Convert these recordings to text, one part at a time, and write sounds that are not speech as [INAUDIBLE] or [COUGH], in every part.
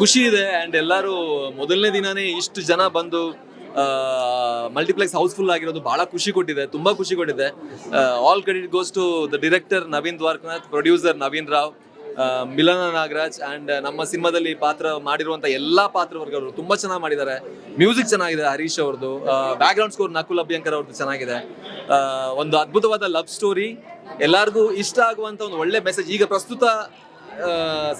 ಖುಷಿ ಇದೆ ಆ್ಯಂಡ್ ಎಲ್ಲರೂ ಮೊದಲನೇ ದಿನನೇ ಇಷ್ಟು ಜನ ಬಂದು ಮಲ್ಟಿಪ್ಲೆಕ್ಸ್ ಹೌಸ್ಫುಲ್ ಆಗಿರೋದು ಬಹಳ ಖುಷಿ ಕೊಟ್ಟಿದೆ, ತುಂಬಾ ಖುಷಿ ಕೊಟ್ಟಿದೆ. All credit goes to the director Naveen Dwarakanath producer Naveen Rao Milana Nagaraj and ನಮ್ಮ ಸಿನಿಮಾದಲ್ಲಿ ಪಾತ್ರ ಮಾಡಿರುವಂಥ ಎಲ್ಲಾ ಪಾತ್ರವರ್ಗರು ತುಂಬಾ ಚೆನ್ನಾಗಿ ಮಾಡಿದ್ದಾರೆ. ಮ್ಯೂಸಿಕ್ ಚೆನ್ನಾಗಿದೆ ಹರೀಶ್ ಅವ್ರದ್ದು background score Nakul Abhyankar ಅವ್ರದ್ದು ಚೆನ್ನಾಗಿದೆ. ಒಂದು ಅದ್ಭುತವಾದ ಲವ್ ಸ್ಟೋರಿ ಎಲ್ಲರಿಗೂ ಇಷ್ಟ ಆಗುವಂತ ಒಂದು ಒಳ್ಳೆ ಮೆಸೇಜ್ ಈಗ ಪ್ರಸ್ತುತ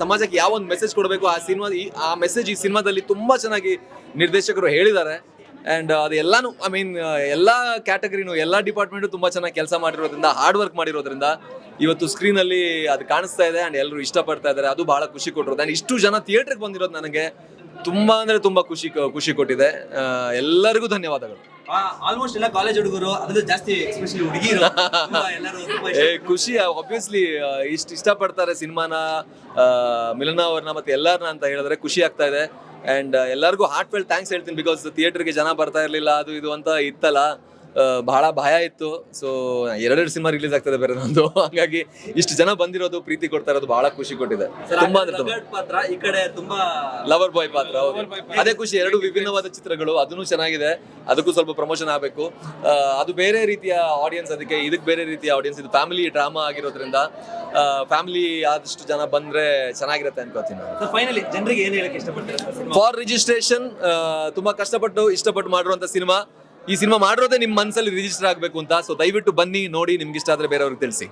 ಸಮಾಜಕ್ಕೆ ಯಾವ ಒಂದು ಮೆಸೇಜ್ ಕೊಡಬೇಕು ಆ ಸಿನಿಮಾ ಆ ಮೆಸೇಜ್ ಈ ಸಿನಿಮಾದಲ್ಲಿ ತುಂಬಾ ಚೆನ್ನಾಗಿ ನಿರ್ದೇಶಕರು ಹೇಳಿದ್ದಾರೆ. ಅಂಡ್ ಅದು ಎಲ್ಲಾನು ಐ ಮೀನ್ ಎಲ್ಲಾ ಕ್ಯಾಟಗರಿನು ಎಲ್ಲಾ ಡಿಪಾರ್ಟ್ಮೆಂಟು ತುಂಬಾ ಚೆನ್ನಾಗಿ ಕೆಲಸ ಮಾಡಿರೋದ್ರಿಂದ ಹಾರ್ಡ್ ವರ್ಕ್ ಮಾಡಿರೋದ್ರಿಂದ ಇವತ್ತು ಸ್ಕ್ರೀನ್ ಅಲ್ಲಿ ಅದು ಕಾಣಿಸ್ತಾ ಇದೆ ಆ್ಯಂಡ್ ಎಲ್ಲರೂ ಇಷ್ಟಪಡ್ತಾ ಇದ್ದಾರೆ. ಅದು ಬಹಳ ಖುಷಿ ಕೊಟ್ಟಿರೋದು. ಅಂಡ್ ಇಷ್ಟು ಜನ ಥಿಯೇಟರ್ಗೆ ಬಂದಿರೋದು ನನಗೆ ತುಂಬಾ ಅಂದ್ರೆ ತುಂಬಾ ಖುಷಿ ಖುಷಿ ಕೊಟ್ಟಿದೆ. ಎಲ್ಲರಿಗೂ ಧನ್ಯವಾದಗಳು. ಆಲ್ಮೋಸ್ಟ್ ಎಲ್ಲ ಕಾಲೇಜ್ ಹುಡುಗರು ಅದರಲ್ಲೂ ಜಾಸ್ತಿ ಎಸ್ಪೆಷಲಿ ಹುಡುಗಿರು ಎಲ್ಲರೂ [LAUGHS] ಖುಷಿ ಆಬ್ವಿಯಸ್ಲಿ ಇಷ್ಟ ಇಷ್ಟಪಡ್ತಾರೆ ಸಿನಿಮಾನ ಮಿಲನ ಅವ್ರನ್ನ ಮತ್ತೆ ಎಲ್ಲರನ್ನ ಅಂತ ಹೇಳಿದ್ರೆ ಖುಷಿ ಆಗ್ತಾ ಇದೆ. ಅಂಡ್ ಎಲ್ಲರಿಗೂ ಹಾರ್ಟ್ ಫೆಲ್ ಥ್ಯಾಂಕ್ಸ್ ಹೇಳ್ತೀನಿ ಬಿಕಾಸ್ ಥಿಯೇಟರ್ಗೆ ಜನ ಬರ್ತಾ ಇರಲಿಲ್ಲ, ಅದು ಇದು ಅಂತ ಇತ್ತಲ್ಲ. ಬಹಳ ಭಯ ಇತ್ತು. ಸೊ ಎರಡೆರಡು ಸಿನಿಮಾ ರಿಲೀಸ್ ಆಗ್ತದೆ ಬೇರೆ ನಂದು. [LAUGHS] ಹಾಗಾಗಿ ಇಷ್ಟು ಜನ ಬಂದಿರೋದು ಪ್ರೀತಿ ಕೊಡ್ತಾ ಇರೋದು ಬಹಳ ಖುಷಿ ಕೊಟ್ಟಿದೆ. ತುಂಬಾ ಅಂದ್ರೆ ತುಂಬಾ. ಪಾತ್ರ ಈ ಕಡೆ ತುಂಬಾ ಲವರ್ ಬಾಯ್ ಪಾತ್ರ ಹೌದು. ಅದೇ ಖುಷಿ ಎರಡು ವಿಭಿನ್ನವಾದ ಚಿತ್ರಗಳು ಅದನ್ನು ಚೆನ್ನಾಗಿದೆ. ಅದಕ್ಕೂ ಸ್ವಲ್ಪ ಪ್ರಮೋಷನ್ ಆಗಬೇಕು. ಅದು ಬೇರೆ ರೀತಿಯ ಆಡಿಯನ್ಸ್ ಅದಕ್ಕೆ ಇದಕ್ಕೆ ಬೇರೆ ರೀತಿಯ ಆಡಿಯನ್ಸ್ ಇದು ಫ್ಯಾಮಿಲಿ ಡ್ರಾಮಾ ಆಗಿರೋದ್ರಿಂದ ಫ್ಯಾಮಿಲಿ ಆದಷ್ಟು ಜನ ಬಂದ್ರೆ ಚೆನ್ನಾಗಿರುತ್ತೆ ಅನ್ಕೋತೀನಿ ಫೈನಲಿ ಜನರಿಗೆ ಏನ್ ಹೇಳಕ್ ಇಷ್ಟಪಡ್ತೀರಾ ಫಾರ್ ರಿಜಿಸ್ಟ್ರೇಷನ್ ತುಂಬಾ ಕಷ್ಟಪಟ್ಟು ಇಷ್ಟಪಟ್ಟು ಮಾಡಿರುವಂತ ಸಿನಿಮಾ ಈ ಸಿನಿಮಾ ಮಾಡಿರೋದೇ ನಿಮ್ಮ ಮನಸ್ಸಲ್ಲಿ ರಿಜಿಸ್ಟರ್ ಆಗಬೇಕು ಅಂತ. ಸೊ ದಯವಿಟ್ಟು ಬನ್ನಿ, ನೋಡಿ ನಿಮ್ಗೆ ಇಷ್ಟ ಆದ್ರೆ ಬೇರೆಯವ್ರಿಗೆ ತಿಳಿಸಿ.